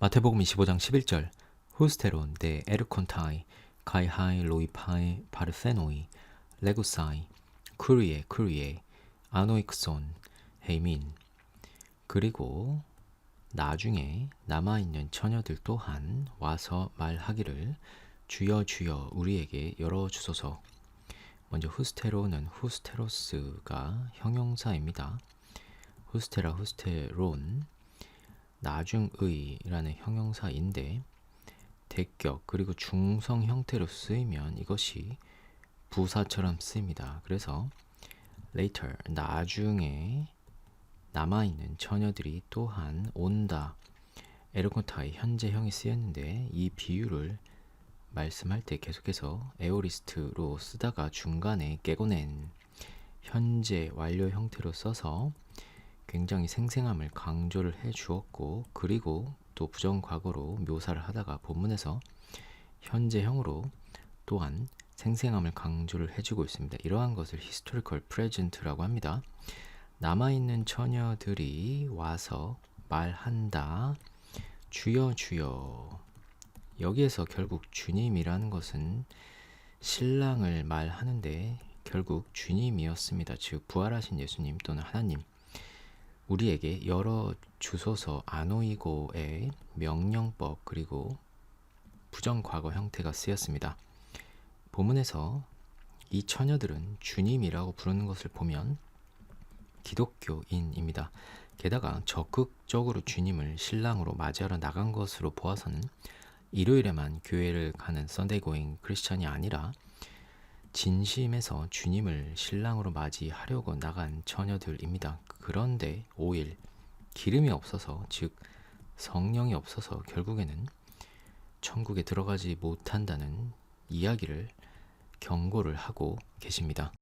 마태복음 25장 11절. 후스테론 데 에르콘타이 가이하이 로이파이 바르세노이 레구사이 쿠리에 쿠리에 아노익손 헤이민. 그리고 나중에 남아있는 처녀들 또한 와서 말하기를 주여 주여 우리에게 열어주소서. 먼저 후스테로는 후스테로스가 형용사입니다. 후스테라 후스테론 나중의라는 형용사인데 대격 그리고 중성 형태로 쓰이면 이것이 부사처럼 쓰입니다. 그래서 later 나중에 남아있는 처녀들이 또한 온다. 에르콘타의 현재형이 쓰였는데 이 비유를 말씀할 때 계속해서 에오리스트로 쓰다가 중간에 깨고낸 현재 완료 형태로 써서 굉장히 생생함을 강조를 해 주었고 그리고 또 부정과거로 묘사를 하다가 본문에서 현재형으로 또한 생생함을 강조를 해주고 있습니다. 이러한 것을 historical present라고 합니다. 남아있는 처녀들이 와서 말한다. 주여 주여. 여기에서 결국 주님이라는 것은 신랑을 말하는데 결국 주님이었습니다. 즉 부활하신 예수님 또는 하나님 우리에게 열어 주소서 아노이고의 명령법 그리고 부정 과거 형태가 쓰였습니다. 본문에서 이 처녀들은 주님이라고 부르는 것을 보면 기독교인입니다. 게다가 적극적으로 주님을 신랑으로 맞이하러 나간 것으로 보아서는 일요일에만 교회를 가는 썬데이 고잉 크리스천이 아니라 진심에서 주님을 신랑으로 맞이하려고 나간 처녀들입니다. 그런데 5일 기름이 없어서 즉 성령이 없어서 결국에는 천국에 들어가지 못한다는 이야기를 경고를 하고 계십니다.